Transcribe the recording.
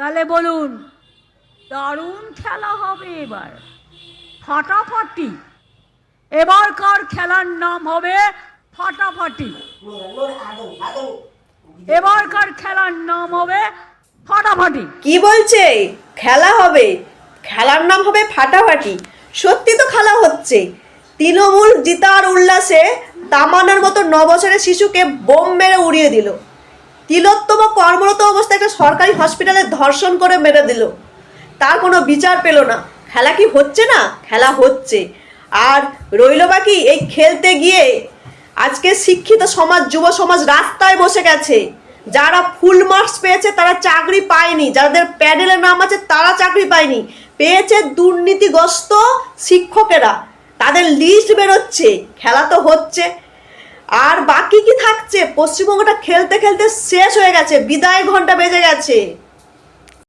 তাহলে বলুন, দারুণ খেলা হবে এবার। ফাটাফাটি। এবারকার খেলার নাম হবে ফাটাফাটি। এবারকার খেলার নাম হবে ফাটাফাটি। কি বলছে? খেলা হবে। খেলার নাম হবে ফাটাফাটি। সত্যি তো খেলা হচ্ছে। তৃণমূল জিতার উল্লাসে তামান্নার মতো ন বছরের শিশুকে বোম মেরে উড়িয়ে দিল। তিলোত্তম কর্মরত সরকারি হসপিটালে ধর্ষণ করে মেরে দিল। তার কোনো বিচার পেল না। খেলা কি হচ্ছে না? খেলা হচ্ছে। আর রইল বাকি এই খেলতে গিয়ে আজকে শিক্ষিত সমাজ, যুব সমাজ রাস্তায় বসে গেছে। যারা ফুল মার্কস পেয়েছে, তারা চাকরি পায়নি। যাদের প্যানেলের নাম আছে, তারা চাকরি পায়নি। পেয়েছে দুর্নীতিগ্রস্ত শিক্ষকেরা। তাদের লিস্ট বেরোচ্ছে। খেলা তো হচ্ছে। আর বাকি কি থাকছে? পশ্চিমবঙ্গটা খেলতে খেলতে শেষ হয়ে গেছে। বিদায় ঘণ্টা বেজে গেছে।